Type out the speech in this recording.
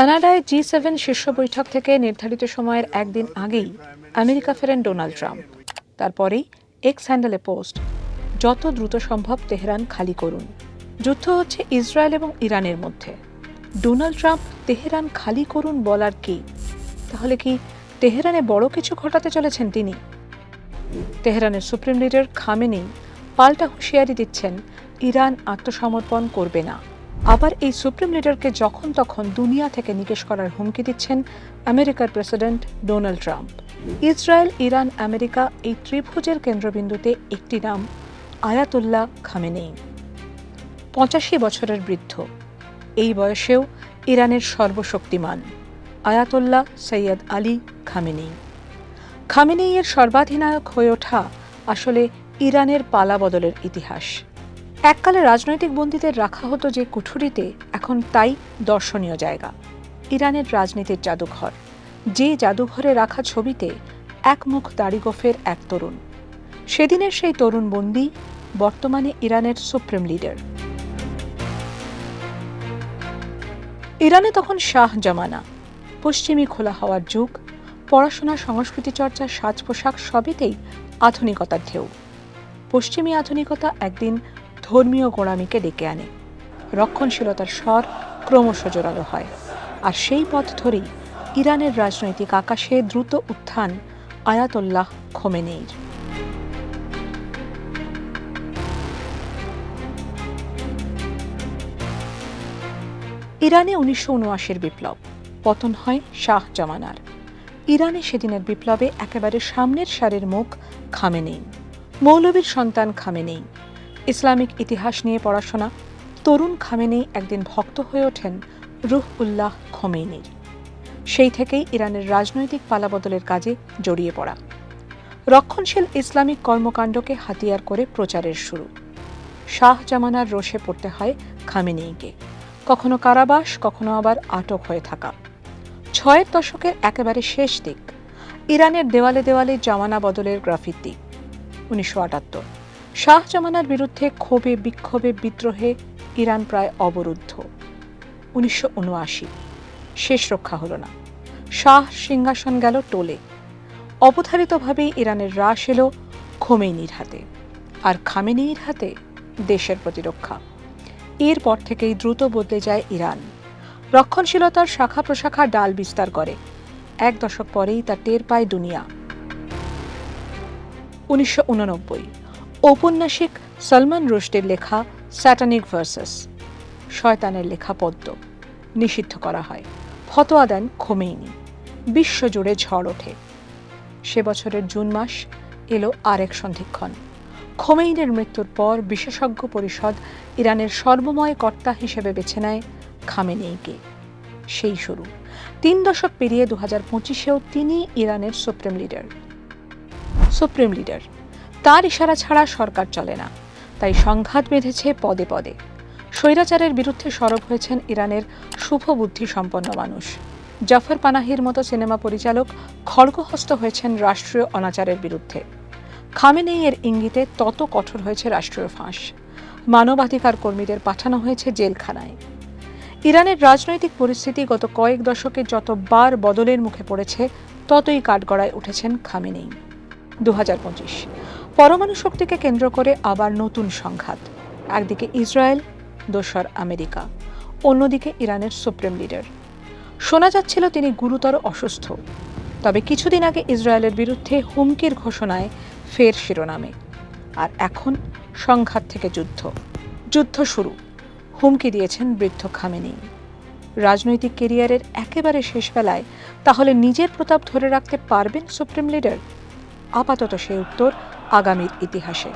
কানাডায় G seven শীর্ষ বৈঠক থেকে নির্ধারিত সময়ের একদিন আগেই আমেরিকা ফেরেন ডোনাল্ড ট্রাম্প। তারপরেই এক্স হ্যান্ডেলে পোস্ট, যত দ্রুত সম্ভব তেহরান খালি করুন। যুদ্ধ হচ্ছে ইসরায়েল এবং ইরানের মধ্যে। ডোনাল্ড ট্রাম্প, তেহরান খালি করুন বলার কি? তাহলে কি তেহরানে বড় কিছু ঘটাতে চলেছেন তিনি? তেহরানের সুপ্রিম লিডার খামেনি পাল্টা হুঁশিয়ারি দিচ্ছেন, ইরান আত্মসমর্পণ করবে না। আবার এই সুপ্রিম লিডারকে যখন তখন দুনিয়া থেকে নিকেশ করার হুমকি দিচ্ছেন আমেরিকার president Donald Trump. Israel, Iran, America এই ত্রিভুজের কেন্দ্রবিন্দুতে একটি নাম, আয়াতুল্লাহ খামেনেই পঁচাশি বছরের বৃদ্ধ। এই বয়সেও ইরানের সর্বশক্তিমান, আয়াতুল্লাহ সৈয়দ আলী খামেনেই খামেনেইয়ের সর্বাধিনায়ক হয়ে ওঠা আসলে ইরানের পালা বদলের ইতিহাস। এককালে রাজনৈতিক বন্দীদের রাখা হতো যে কুঠুরিতে, এখন তাই দর্শনীয় জায়গা। ইরানের রাজনীতির জাদুঘর। যে জাদুঘরে রাখা ছবিতে একমুখ দাড়িগোফের এক তরুণ। সেদিনের সেই তরুণ বন্দী বর্তমানে ইরানের সুপ্রিম লিডার। ইরানে তখন শাহ জামানা। পশ্চিমী খোলা হওয়ার যুগ, পড়াশোনা, সংস্কৃতি চর্চা, সাজ পোশাক সবেতেই আধুনিকতার ঢেউ। পশ্চিমী আধুনিকতা একদিন ধর্মীয় গোড়ামিকে ডেকে আনে। রক্ষণশীলতার স্বর ক্রমশ জোরালো হয়। আর সেই পথ ধরেই ইরানের রাজনৈতিক আকাশে দ্রুত উত্থান আয়াতোল্লাহ খোমেনেইর ইরানে উনিশশো উনআশির বিপ্লব, পতন হয় শাহ জামানার। ইরানে সেদিনের বিপ্লবে একেবারে সামনের সারের মুখ খামেনেই মৌলবীর সন্তান খামেনেই ইসলামিক ইতিহাস নিয়ে পড়াশোনা, তরুণ খামেনেই একদিন ভক্ত হয়ে ওঠেন রুহ উল্লাহ খমেইনির সেই থেকেই ইরানের রাজনৈতিক পালাবদলের কাজে জড়িয়ে পড়া। রক্ষণশীল ইসলামিক কর্মকাণ্ডকে হাতিয়ার করে প্রচারের শুরু। শাহ জামানার রোষে পড়তে হয় খামেনেইকে কখনো কারাবাস, কখনো আবার আটক হয়ে থাকা। ছয়ের দশকের একেবারে শেষ দিক, ইরানের দেওয়ালে দেওয়ালে জামানা বদলের গ্রাফিতি, উনিশশো আটাত্তর। শাহ জামানার বিরুদ্ধে ক্ষোভে, বিক্ষোভে বিদ্রোহে ইরান প্রায় অবরুদ্ধ। উনিশশো উনআশি, শেষ রক্ষা হল না। শাহ সিংহাসন গেল টোলে। অবধারিতভাবেই ইরানের হ্রাস এলো খোমেইনির হাতে। আর খামেনির হাতে দেশের প্রতিরক্ষা। এরপর থেকেই দ্রুত বদলে যায় ইরান। রক্ষণশীলতার শাখা প্রশাখা ডাল বিস্তার করে। এক দশক পরেই তা টের পায় দুনিয়া। উনিশশো উননব্বই ঔপন্যাসিক সলমান রুশদের লেখা স্যাটানিক ভার্সেস, শয়তানের লেখা পদ্ম নিষিদ্ধ করা হয়। ফতোয়া দেন খোমেইনি। বিশ্বজুড়ে ঝড় ওঠে। সে বছরের জুন মাস এলো আরেক সন্ধিক্ষণ। খোমেইনের মৃত্যুর পর বিশেষজ্ঞ পরিষদ ইরানের সর্বময় কর্তা হিসেবে বেছে নেয় খামেনেইকে সেই শুরু। তিন দশক পেরিয়ে দু হাজার পঁচিশেও তিনি ইরানের সুপ্রিম লিডার। Supreme leader. তার ইশারা ছাড়া সরকার চলে না। তাই সংঘাত বেঁধেছে পদে পদে। স্বৈরাচারের বিরুদ্ধে সরব হয়েছেন ইরানের শুভবুদ্ধি সম্পন্ন মানুষ। জাফর পানাহির মতো সিনেমা পরিচালক খড়গহস্ত হয়েছেন রাষ্ট্রীয় অনাচারের বিরুদ্ধে। খামেনেই এর ইঙ্গিতে তত কঠোর হয়েছে রাষ্ট্রীয় ফাঁস। মানবাধিকার কর্মীদের পাঠানো হয়েছে জেলখানায়। ইরানের রাজনৈতিক পরিস্থিতি গত কয়েক দশকে যতবার বদলের মুখে পড়েছে, ততই কাঠগড়ায় উঠেছেন খামেনেই। দু হাজার পঁচিশ পরমাণু শক্তিকে কেন্দ্র করে আবার নতুন সংঘাত। একদিকে ইসরায়েল, দোসর আমেরিকা, অন্যদিকে ইরানের সুপ্রিম লিডার। শোনা যাচ্ছিল তিনি গুরুতর অসুস্থ। তবে কিছুদিন আগে ইসরায়েলের বিরুদ্ধে হুমকির ঘোষণায় ফের শিরোনামে। আর এখন সংঘাত থেকে যুদ্ধ। যুদ্ধ শুরু। হুমকি দিয়েছেন বৃদ্ধ খামেনি। রাজনৈতিক কেরিয়ারের একেবারে শেষ বেলায় তাহলে নিজের প্রতাপ ধরে রাখতে পারবেন সুপ্রিম লিডার? আপাতত সে উত্তর আগামীর ইতিহাসে।